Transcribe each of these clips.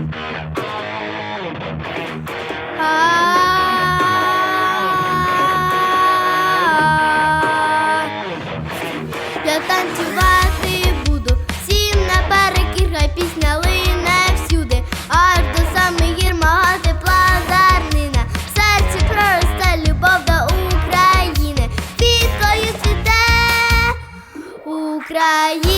Я танцювати буду, всім наперек і хай пісня лине всюди, аж до самих гір мага серці проросте любов до України, піткою цвіте Україна.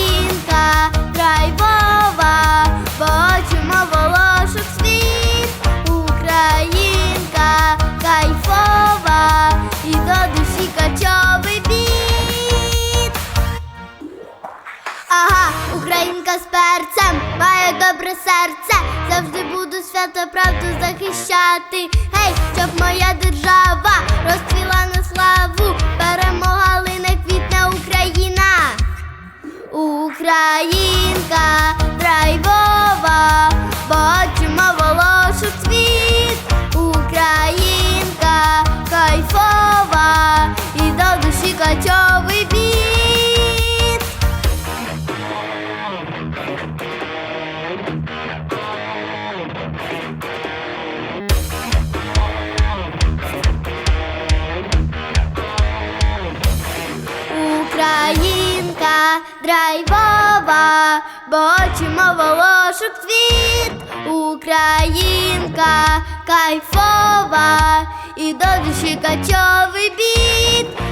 Пташок світ, Українка кайфова і до душі качовий біт. Ага, Українка з перцем має добре серце. Завжди буду свято правду захищати. Гей, щоб моя держава розцвіла на славу. Перемога лине квітне Україна. Українка драйво. Драйвова, бачимо волошок цвіт. Українка кайфова і до душі качовий біт.